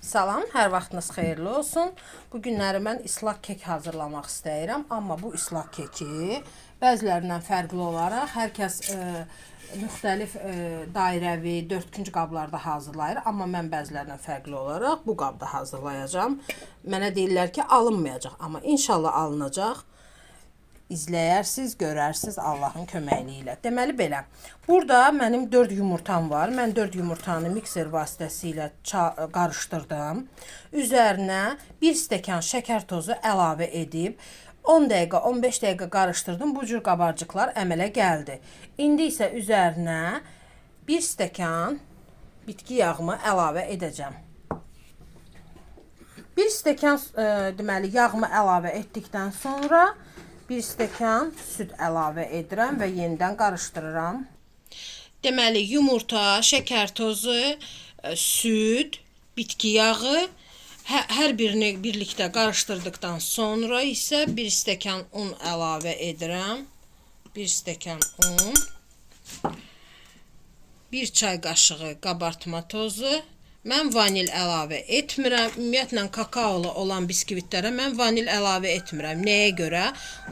Salam, hər vaxtınız xeyirli olsun. Bu günləri mən islaq kek hazırlamaq istəyirəm, amma bu islaq keki bəzilərindən fərqli olaraq hər kəs e, müxtəlif e, dairəvi, dördkünc qablarda hazırlayır, amma mən bəzilərindən fərqli olaraq bu qabda hazırlayacağam. Mənə deyirlər ki, alınmayacaq, amma inşallah alınacaq izləyərsiz, görərsiz Allahın köməkliyi ilə. Deməli belə. Burada mənim 4 yumurtam var. Mən 4 yumurtanı mikser vasitəsilə qarışdırdım. Üzərinə 1 stəkan şəkər tozu əlavə edib 10 dəqiqə, 15 dəqiqə qarışdırdım. Bu cür qabarcıqlar əmələ gəldi. İndi isə üzərinə 1 stəkan bitki yağımı əlavə edəcəm. 1 stəkan e, deməli yağımı əlavə etdikdən sonra 1 stəkan süd əlavə edirəm və yenidən qarışdırıram. Deməli yumurta, şəkər tozu, e, süd, bitki yağı hə- hər birini birlikdə qarışdırdıqdan sonra isə 1 stəkan un əlavə edirəm. 1 stəkan un. 1 çay qaşığı qabartma tozu. Mən vanil əlavə etmirəm. Ümumiyyətlə kakaolu olan biskvitlərə mən vanil əlavə etmirəm. Nəyə görə?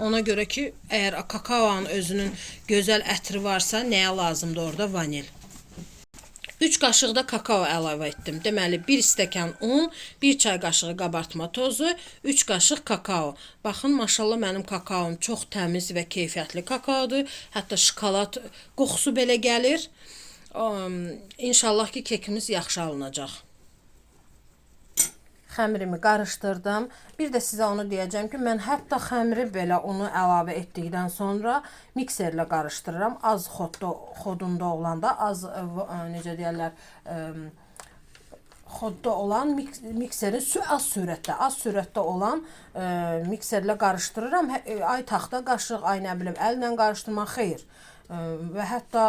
Ona görə ki, əgər kakaonun özünün gözəl ətri varsa, nəyə lazımdır orada vanil? 3 qaşıq da kakao əlavə etdim. Deməli 1 stəkan un, 1 çay qaşığı qabartma tozu, 3 qaşıq kakao. Baxın, maşallah mənim kakaom çox təmiz və keyfiyyətli kakaodur. Hətta şokolad qoxusu belə gəlir. İnşallah ki kekimiz yaxşı alınacaq. Xəmirimi qarışdırdım. Bir də sizə onu deyəcəm ki, mən hətta xəmiri belə unu əlavə etdikdən sonra mikserlə qarışdırıram. Az xodda xodunda olanda, az ə, v- ə, necə deyirlər, ə, xodda olan mik mikserin sü az sürətdə, az sürətdə olan ə, mikserlə qarışdırıram. Ay taxta qaşıq, ay nə bilim, əllə qarışdırmaq xeyir. Ə, Və hətta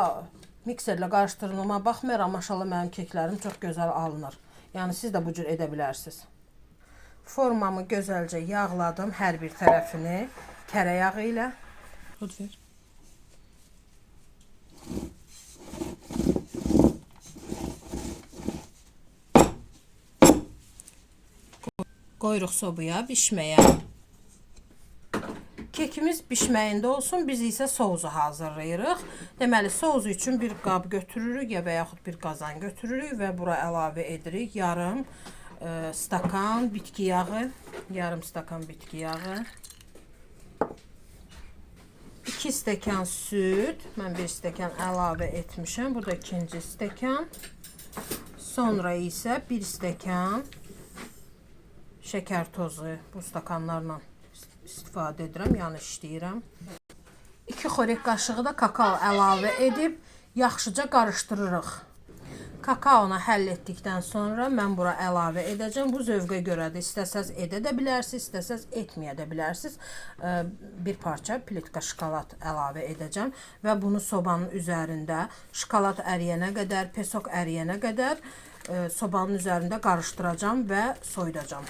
mikserlə qarışdırılmama baxmayaraq maşallah mənim keklərim çox gözəl alınır. Yəni siz də bu cür edə bilərsiniz. Formamı gözəlcə yağladım hər bir tərəfini kərə yağı ilə. Hadi ver. Qoyuruq sobaya bişməyə. Kekimiz bişməyində olsun, biz isə sousu hazırlayırıq. Deməli, sousu üçün bir qab götürürük ya və yaxud bir qazan götürürük və bura əlavə edirik yarım ə, stakan bitki yağı, yarım stakan bitki yağı. 2 stəkan süd, mən 1 stəkan əlavə etmişəm. Bu da ikinci stəkan. Sonra isə 1 stəkan şəkər tozu bu stakanlarla istifadə edirəm, yəni işləyirəm. 2 xörək qaşığı da kakao əlavə edib yaxşıca qarışdırırıq. Kakaonu həll etdikdən sonra mən bura əlavə edəcəm. Bu zövqə görədir. İstəsəz edə də bilərsiniz, istəsəz etməyə də bilərsiniz. Bir parça plitka şokolad əlavə edəcəm və bunu sobanın üzərində şokolad əriyənə qədər, pesok əriyənə qədər sobanın üzərində qarışdıracağam və soyudacağam.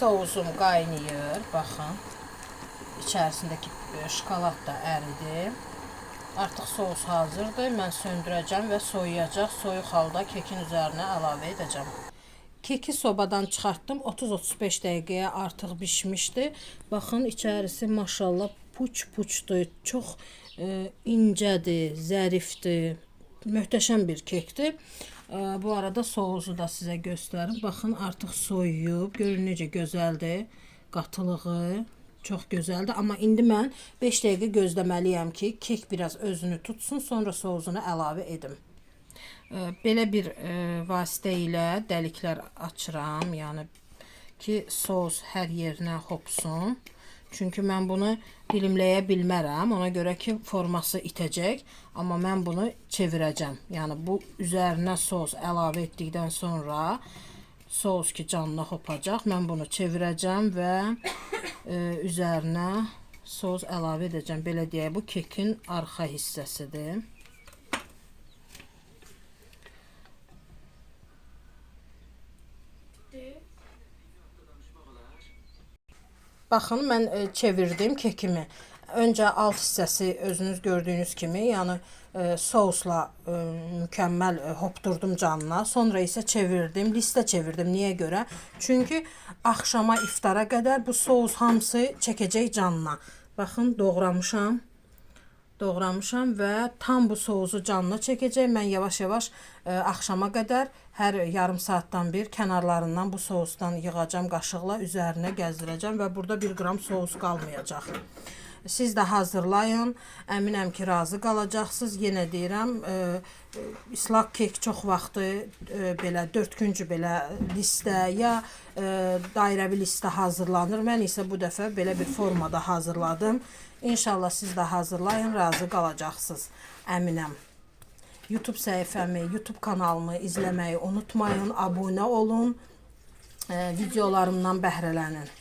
Sousum qaynayır, baxın. İçərisindəki e, şokolad da əridi. Artıq sous hazırdır. Mən söndürəcəm və soyuyacaq. Soyuq halda kekin üzərinə əlavə edəcəm. Keki sobadan çıxartdım. 30-35 dəqiqəyə artıq bişmişdi. Baxın içərisi maşallah puç-puçdur. Çox e, incədir, zərifdir. Möhtəşəm bir kekdir. E, bu arada sousu da sizə göstərim. Baxın artıq soyuyub. Görün necə gözəldir. Qatılığı çox gözəldir. Amma indi mən 5 dəqiqə gözləməliyəm ki, kek biraz özünü tutsun, sonra sousunu əlavə edim. Ə, Belə bir ə, vasitə ilə dəliklər açıram, yəni ki, sos hər yerinə hopsun. Çünki mən bunu dilimləyə bilmərəm. Ona görə ki, forması itəcək, amma mən bunu çevirəcəm. Yəni bu üzərinə sos əlavə etdikdən sonra sos ki canına hopacaq. Mən bunu çevirəcəm və e, üzərinə sos əlavə edəcəm. Belə deyək, bu kekin arxa hissəsidir. Baxın, mən e, çevirdim kekimi. Öncə alt hissəsi özünüz gördüyünüz kimi, yəni e, sousla e, mükəmməl e, hopdurdum canına. Sonra isə çevirdim, listə çevirdim. Niyə görə? Çünki axşama iftara qədər bu sous hamısı çəkəcək canına. Baxın, doğramışam doğramışam və tam bu sousu canına çəkəcək. Mən yavaş-yavaş e, axşama qədər hər yarım saatdan bir kənarlarından bu sousdan yığacam qaşıqla, üzərinə gəzdirəcəm və burada 1 qram sous qalmayacaq. Siz də hazırlayın. Əminəm ki, razı qalacaqsınız. Yenə deyirəm, e, e, islaq kek çox vaxtı e, belə 4 güncü belə listə ya e, dairəvi listə hazırlanır. Mən isə bu dəfə belə bir formada hazırladım. İnşallah siz də hazırlayın, razı qalacaqsınız. Əminəm. YouTube səhifəmi, YouTube kanalımı izləməyi unutmayın, abunə olun, e, videolarımdan bəhrələnin.